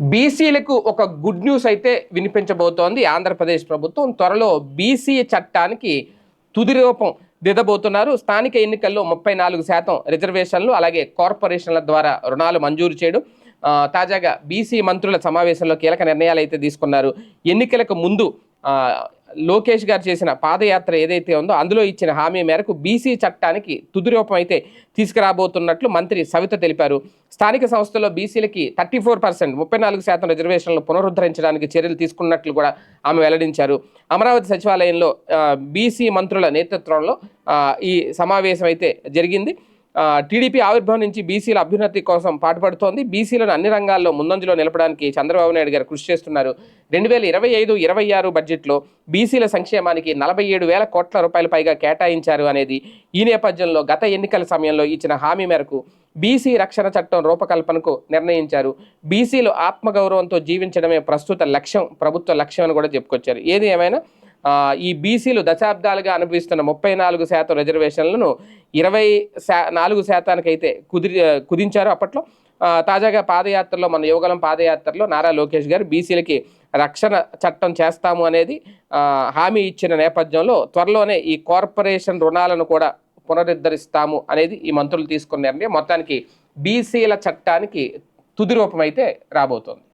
బీసీలకు ఒక good news అయితే వినిపించబోతోంది. ఆంధ్రప్రదేశ్ ప్రభుత్వం త్వరలో బీసీ చట్టానికి తుది రూపం దిద్దబోతున్నారు. స్థానిక ఎన్నికల్లో ముప్పై నాలుగు శాతం రిజర్వేషన్లు అలాగే కార్పొరేషన్ల ద్వారా రుణాలు మంజూరు చేయడం తాజాగా బీసీ మంత్రుల సమావేశంలో కీలక నిర్ణయాలు అయితే తీసుకున్నారు. ఎన్నికలకు ముందు లోకేష్ గారు చేసిన పాదయాత్ర ఏదైతే ఉందో అందులో ఇచ్చిన హామీ మేరకు బీసీ చట్టానికి తుది రూపం అయితే తీసుకురాబోతున్నట్లు మంత్రి సవిత తెలిపారు. స్థానిక సంస్థల్లో బీసీలకి థర్టీ ఫోర్ పర్సెంట్ ముప్పై నాలుగు శాతం రిజర్వేషన్లు పునరుద్ధరించడానికి చర్యలు తీసుకున్నట్లు కూడా ఆమె వెల్లడించారు. అమరావతి సచివాలయంలో బీసీ మంత్రుల నేతృత్వంలో ఈ సమావేశం అయితే జరిగింది. టీడీపీ ఆవిర్భావం నుంచి బీసీల అభ్యున్నతి కోసం పాటుపడుతోంది. బీసీలను అన్ని రంగాల్లో ముందంజలో నిలపడానికి చంద్రబాబు నాయుడు గారు కృషి చేస్తున్నారు. రెండు వేల ఇరవై ఐదు ఇరవై ఆరు బడ్జెట్లో బీసీల సంక్షేమానికి నలభై ఏడు వేల కోట్ల రూపాయల పైగా కేటాయించారు అనేది ఈ నేపథ్యంలో గత ఎన్నికల సమయంలో ఇచ్చిన హామీ మేరకు బీసీ రక్షణ చట్టం రూపకల్పనకు నిర్ణయించారు. బీసీలు ఆత్మగౌరవంతో జీవించడమే ప్రస్తుత లక్ష్యం ప్రభుత్వ లక్ష్యం అని కూడా చెప్పుకొచ్చారు. ఏది ఏమైనా? ఈ బీసీలు దశాబ్దాలుగా అనుభవిస్తున్న ముప్పై నాలుగు శాతం రిజర్వేషన్లను ఇరవై శా నాలుగు శాతానికైతే కుదిరి కుదించారు అప్పట్లో. తాజాగా పాదయాత్రలో మన యువగలం పాదయాత్రలో నారా లోకేష్ గారు బీసీలకి రక్షణ చట్టం చేస్తాము అనేది హామీ ఇచ్చిన నేపథ్యంలో త్వరలోనే ఈ కార్పొరేషన్ రుణాలను కూడా పునరుద్ధరిస్తాము అనేది ఈ మంత్రులు తీసుకున్న నిర్ణయం. మొత్తానికి బీసీల చట్టానికి తుది రూపం అయితే రాబోతోంది.